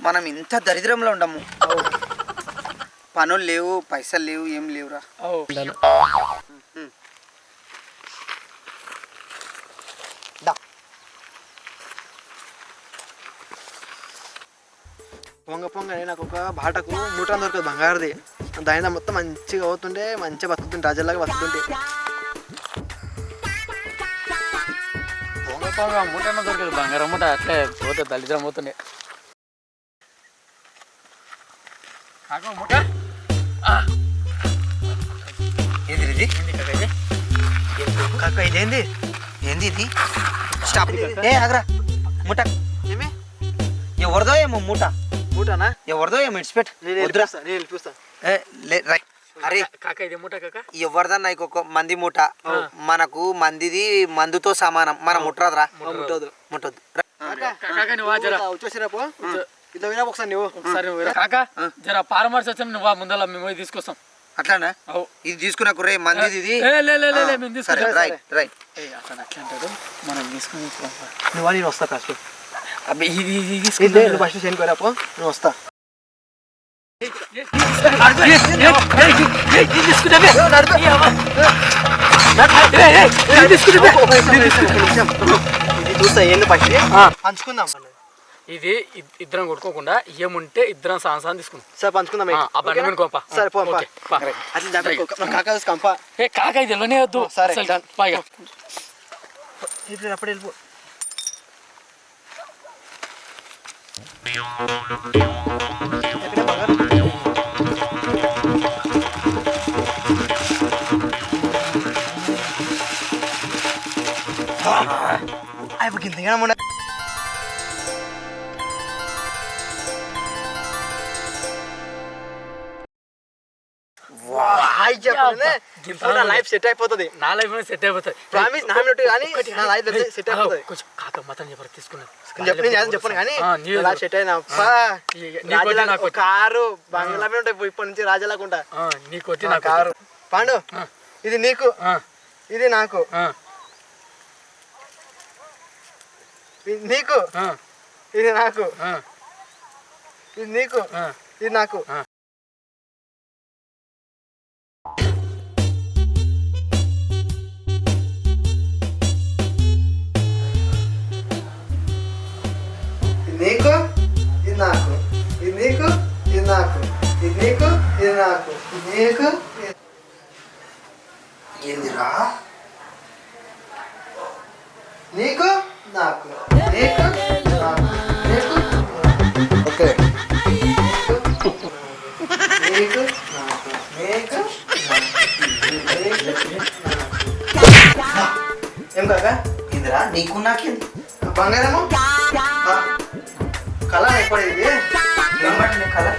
మనం ఇంత దరిద్రంలో ఉండము. పనులు లేవు పైసలు లేవు ఏం లేవురా. దా. పొంగ పొంగనే నాకు ఒక బాటకు మూట దొరకదు బంగారుది. దాని మొత్తం మంచిగా అవుతుండే మంచిగా బతుకుతుంటే రాజాలాగా బతుకుతుంటే. పొంగ మూటన్న దొరకదు బంగారం మూట అట్లే పోతే పోతుండే. కాక మూట. ఏంది ఇది? కాక ఇదేంది ఏంది? ఇది? స్టాప్. ఏ ఆగరా. ఏమి? ఎవరిదో ఏమో మూట. మూటనా? ఎవరిదో ఏమో ఇడిచిపెట్టు నేను వెళ్ళిపోతా ఏ, లే, రై. అరే కాక ఇది మూట కాక? ఎవరిదన్నా ఇంకొక మంది మూట? మనకు మందిది మందుతో సమానం. మనం ముట్టరాదురా ముట్టదు పో. ఇట్లా వినా ఒకసారి నువ్వు. ఒకసారి నువ్వు రా. కాక జర పారమర్చి వచ్చాం నువ్వు వా ముందర మేము తీసుకొస్తాం. అట్లానా? ఇది తీసుకున్నాకు రే మందిది ఇది? Right right. అట్లా మనం తీసుకుని తీసుకోం. నువ్వు నేను వస్తా ఫస్ట్ అబ్బే ఇది నువ్వు వస్తా. ఇది చూస్తా ఏంది ఫస్ట్ పంచుకుందాం ఇది ఇద్- ఇద్దరం కొట్టుకోకుండా ఏముంటే ఇద్దరం సాంసాన్ తీసుకుందాం సరే పంచుకుందాం ఆ, ఆ బండి మీద కోపా. సరే పో ఓకే, పా. అట్లా దాంట్లో కాకా చూసి కంప. ఏ కాక ఇది ఎల్లనే వద్దు. సరే. పైగా. అప్పుడు వెళ్ళిపో. హాయ్ చెప్పండి ఇప్పుడు నా లైఫ్ సెట్ అయిపోతుంది. నా లైఫ్ సెట్ అయిపోతుంది. ప్రామిస్ నా మీద కానీ నా లైఫ్ సెట్ అయిపోతుంది. కొంచెం కాక మాత్రం చెప్పరు తీసుకున్నాను. నేను చెప్పను నేను చెప్పను కానీ ఆ, నీ నా సెట్ అయినా అబ్బా. ఈ- నీ కొట్టి రాజులా- నాకు ఒక కారు బంగ్లా మీద ఉంటాయి ఇప్పటి నుంచి నా నాకు కారు. పాండు. ఇది నీకు. ఇది నాకు ఆ, ఇది నీకు. ఇది నాకు. ఇది నీకు. ఇది నాకు. నీకు. ఇది నాకు. ఇది నీకు. ఇది నాకు. ఇది నీకు. ఇది నాకు. ఇది నీకు. ఏందిరా నీకు. ఓకే ఏం కాక? ఏందిరా నీకు నాకేంది? బంగారము? కళ ఎప్పుడు ఇది ఏం పట్టింది కలర్?